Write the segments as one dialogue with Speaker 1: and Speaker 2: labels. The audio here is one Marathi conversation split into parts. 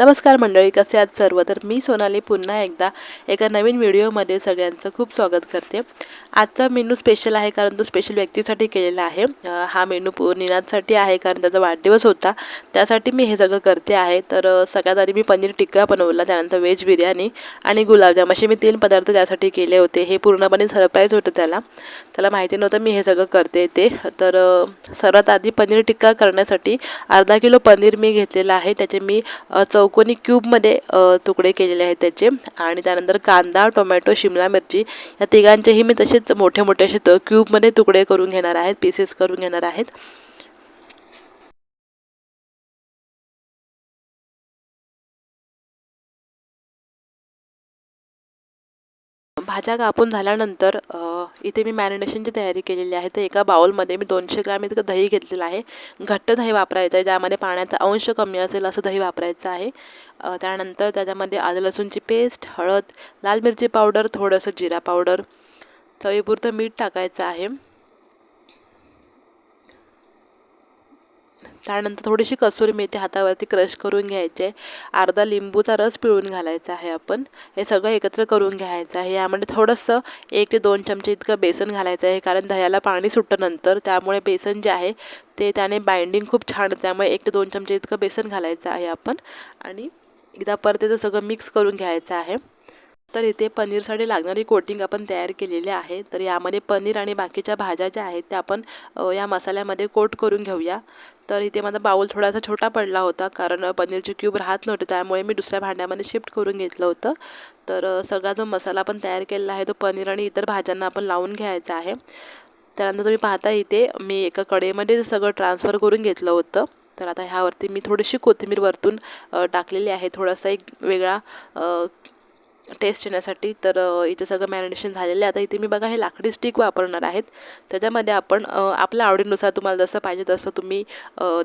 Speaker 1: नमस्कार मंडळी कसे आहात सर्व? तर मी सोनाली पुन्हा एकदा एका नवीन व्हिडिओमध्ये सगळ्यांचं खूप स्वागत करते. आजचा मेनू स्पेशल आहे कारण तो स्पेशल व्यक्तीसाठी केलेला आहे. हा मेनू पू निनादसाठी आहे कारण त्याचा वाढदिवस होता. त्यासाठी मी हे सगळं करते आहे. तर सगळ्यात आधी मी पनीर टिक्का बनवला त्यानंतर व्हेज बिर्याणी आणि गुलाबजाम असे मी तीन पदार्थ त्यासाठी केले होते. हे पूर्णपणे सरप्राईज होतं त्याला. त्याला माहिती नव्हतं मी हे सगळं करते ते. तर सर्वात आधी पनीर टिक्का करण्यासाठी अर्धा किलो पनीर मी घेतलेलं आहे. त्याचे मी चौ चौकोनी क्यूबमध्ये तुकडे केलेले आहेत त्याचे. आणि त्यानंतर कांदा टोमॅटो शिमला मिरची या तिघांचेही मी तसेच मोठे मोठे असे क्यूबमध्ये तुकडे करून घेणार आहेत पीसेस करून घेणार आहेत. भाज्या कापून झाल्यानंतर इथे मी मॅरिनेशनची तयारी केलेली आहे. तर एका बाउलमध्ये मी दोनशे ग्रॅम इतकं दही घेतलेलं आहे. घट्ट दही वापरायचं आहे ज्यामध्ये पाण्याचा अंश कमी असेल असं दही वापरायचं आहे. त्यानंतर त्याच्यामध्ये आलं लसूणची पेस्ट हळद लाल मिरची पावडर थोडंसं जिरा पावडर चवीपुरतं मीठ टाकायचं आहे. त्यानंतर थोडीशी कसुरी मेथी हातावरती क्रश करून घ्यायची आहे. अर्धा लिंबूचा रस पिळून घालायचा आहे आपण. हे सगळं एकत्र करून घ्यायचं आहे. यामध्ये थोडंसं एक ते दोन चमचे इतकं बेसन घालायचं आहे कारण दह्याला पाणी सुटतं नंतर त्यामुळे बेसन जे आहे ते त्याने बाइंडिंग खूप छान त्यामुळे एक ते दोन चमचे इतकं बेसन घालायचं आहे आपण. आणि एकदा परत ते सगळं मिक्स करून घ्यायचं आहे. तर इथे पनीरसाठी लागणारी कोटिंग आपण तयार केलेली आहे. तर यामध्ये पनीर आणि बाकीच्या भाज्या ज्या आहेत त्या आपण या मसाल्यामध्ये कोट करून घेऊया. तर इथे माझा बाऊल थोडासा छोटा पडला होता कारण पनीरचे क्यूब राहत नव्हते त्यामुळे मी दुसऱ्या भांड्यामध्ये शिफ्ट करून घेतलं होतं. तर सगळा जो मसाला आपण तयार केलेला आहे तो पनीर आणि इतर भाज्यांना आपण लावून घ्यायचा आहे. त्यानंतर तुम्ही पाहता इथे मी एका कडेमध्ये सगळं ट्रान्सफर करून घेतलं होतं. तर आता ह्यावरती मी थोडीशी कोथिंबीर वरतून टाकलेली आहे. थोडासा एक वेगळा टेस्ट येण्यासाठी तर इथे सगळं मॅरिनेशन झालेलं आहे. आता इथे मी बघा हे लाकडी स्टिक वापरणार आहेत. त्याच्यामध्ये आपण आपल्या आवडीनुसार तुम्हाला जसं पाहिजे तसं तुम्ही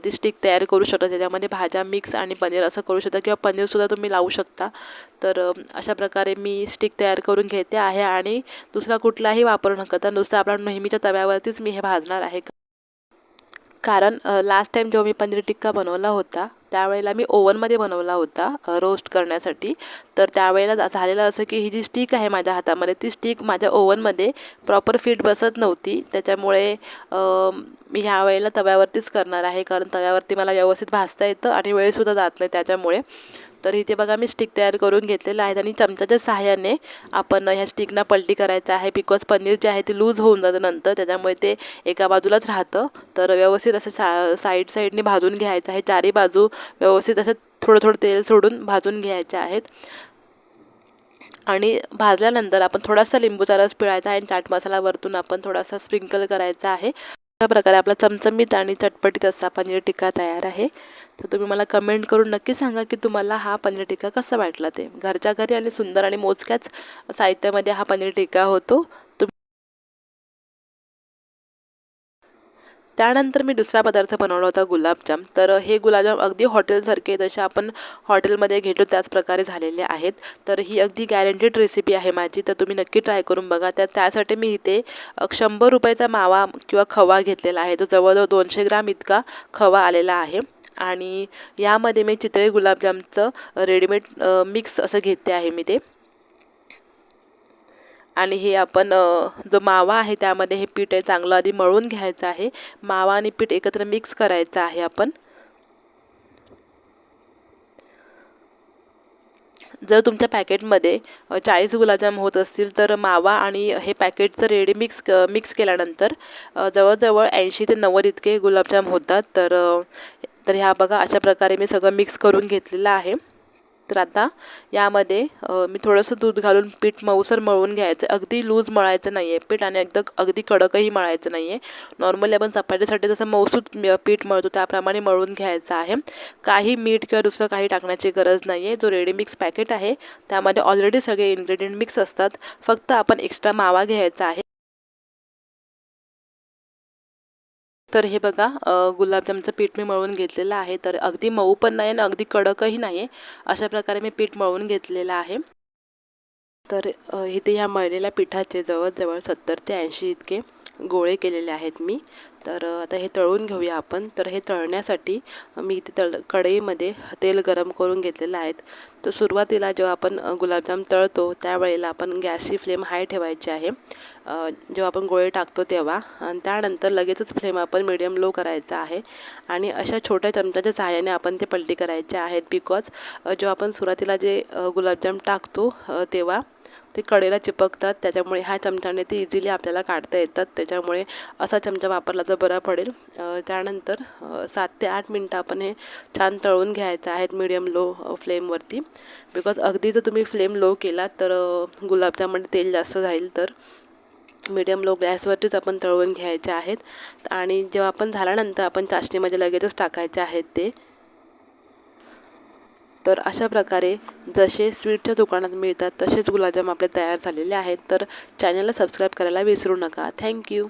Speaker 1: ती स्टिक तयार करू शकता. त्याच्यामध्ये भाज्या मिक्स आणि पनीर असं करू शकता किंवा पनीरसुद्धा तुम्ही लावू शकता. तर अशा प्रकारे मी स्टिक तयार करून घेते आहे आणि दुसरा कुठलाही वापरू नका. तर नुसतं आपल्या नेहमीच्या तव्यावरतीच मी हे भाजणार आहे. कारण लास्ट टाईम जेव्हा मी पनीर टिक्का बनवला होता त्यावेळेला मी ओव्हनमध्ये बनवला होता रोस्ट करण्यासाठी. तर त्यावेळेला जा- झालेलं असं की ही जी स्टिक आहे माझ्या हातामध्ये ती स्टिक माझ्या ओव्हनमध्ये प्रॉपर फिट बसत नव्हती. त्याच्यामुळे मी ह्या वेळेला तव्यावरतीच करणार आहे कारण तव्यावरती मला व्यवस्थित भाजता येतं आणि वेळसुद्धा जात नाही त्याच्यामुळे. तर इथे बघा मी स्टिक तयार करून घेतलेलं आहे आणि चमच्याच्या सहाय्याने आपण ह्या स्टिकना पलटी करायचं आहे. बिकॉज पनीर जे आहे ते लूज होऊन जातं नंतर. त्याच्यामुळे ते एका बाजूलाच राहतं. तर व्यवस्थित असं सा साईड साईडने भाजून घ्यायचं आहे. चारी बाजू व्यवस्थित असं थोडं थोडं तेल सोडून भाजून घ्यायचे आहेत. आणि भाजल्यानंतर आपण थोडासा लिंबूचा रस पिळायचा आहे. आणि चाट मसाला वरतून आपण थोडासा स्प्रिंकल करायचा आहे. अशा प्रकारे आपला चमचमीत आणि चटपटीत असा पनीर टिक्का तयार आहे. तर तुम्ही मला कमेंट करून नक्की सांगा की तुम्हाला हा पनीर टिक्का कसा वाटला ते. घरच्या घरी आणि सुंदर आणि मोजक्याच साहित्यामध्ये हा पनीर टिक्का होतो. तुम त्यानंतर मी दुसरा पदार्थ बनवला होता गुलाबजाम. तर हे गुलाबजाम अगदी हॉटेलसारखे जसे आपण हॉटेलमध्ये घेतो त्याच प्रकारे झालेले आहेत. तर ही अगदी गॅरंटेड रेसिपी आहे माझी. तर तुम्ही नक्की ट्राय करून बघा. त्या त्यासाठी मी इथे शंभर रुपयाचा मावा किंवा खवा घेतलेला आहे. तो जवळजवळ दोनशे ग्राम इतका खवा आलेला आहे. आणि यामध्ये मी चितळे गुलाबजामचं रेडीमेड मिक्स असं घेते आहे मी ते. आणि हे आपण जो मावा आहे त्यामध्ये हे पीठ आहे चांगलं आधी मळून घ्यायचं आहे. मावा आणि पीठ एकत्र मिक्स करायचं आहे आपण. जर तुमच्या पॅकेटमध्ये चाळीस गुलाबजाम होत असतील तर मावा आणि हे पॅकेटचं रेडी मिक्स मिक्स केल्यानंतर जवळजवळ ऐंशी ते नव्वद इतके गुलाबजाम होतात. तर तर ह्या बघा अशा प्रकारे मी सगळं मिक्स करून घेतलेलं आहे. तर आता यामध्ये मी थोडंसं दूध घालून पीठ मऊसर मळून घ्यायचं. अगदी लूज मळायचं नाही आहे पीठ आणि एकदम अगदी कडकही मळायचं नाही आहे नॉर्मली आपण चपातीसाठी जसं मऊसूत पीठ मळतो त्याप्रमाणे मळून घ्यायचं आहे. काही मीठ किंवा दुसरं काही टाकण्याची गरज नाही आहे जो रेडी मिक्स पॅकेट आहे त्यामध्ये ऑलरेडी सगळे इन्ग्रेडियंट मिक्स असतात. फक्त आपण एक्स्ट्रा मावा घ्यायचा आहे. तर हे बघा गुलाबजामचं पीठ मी मळून घेतलेलं आहे. तर अगदी मऊ पण नाही आणि अगदी कडकही नाही आहे. अशा प्रकारे मी पीठ मळून घेतलेलं आहे. तर इथे ह्या मळलेल्या पिठाचे जवळजवळ सत्तर ते ऐंशी इतके गोळे केलेले आहेत मी. तर आता हे तळून घेऊया आपण. तर हे तळण्यासाठी मी इथे तळ कढईमध्ये तेल गरम करून घेतलेलं आहेत तर सुरुवातीला जेव्हा आपण गुलाबजाम तळतो त्यावेळेला आपण गॅसची फ्लेम हाय ठेवायची आहे. जेव्हा आपण गोळे टाकतो तेव्हा. आणि त्यानंतर लगेचच फ्लेम आपण मिडियम लो करायचा आहे. आणि अशा छोट्या चमच्याच्या सहाय्याने आपण ते पलटी करायचे आहेत. बिकॉज जेव्हा आपण सुरुवातीला जे गुलाबजाम टाकतो तेव्हा ते कडेला चिपकतात. त्याच्यामुळे ह्या चमच्याने ते इझिली आपल्याला काढता येतात. त्याच्यामुळे असा चमचा वापरला तर बरा पडेल. त्यानंतर सात ते आठ मिनटं आपण हे छान तळून घ्यायचं आहेत मीडियम लो फ्लेमवरती बिकॉज अगदी जर तुम्ही फ्लेम लो केला तर अ, गुलाबजाममध्ये तेल जास्त जाईल तर. मीडियम लो गॅसवरतीच आपण तळवून घ्यायचे आहेत. आणि जेव्हा आपण झाल्यानंतर आपण चाशणीमध्ये लगेचच टाकायचे आहेत ते. तर अशा प्रकारे जसे स्वीटच्या दुकानात मिळतात तसेच गुलाबजाम आपले तयार झालेले आहेत. तर चॅनलला सबस्क्राईब करायला विसरू नका. थँक्यू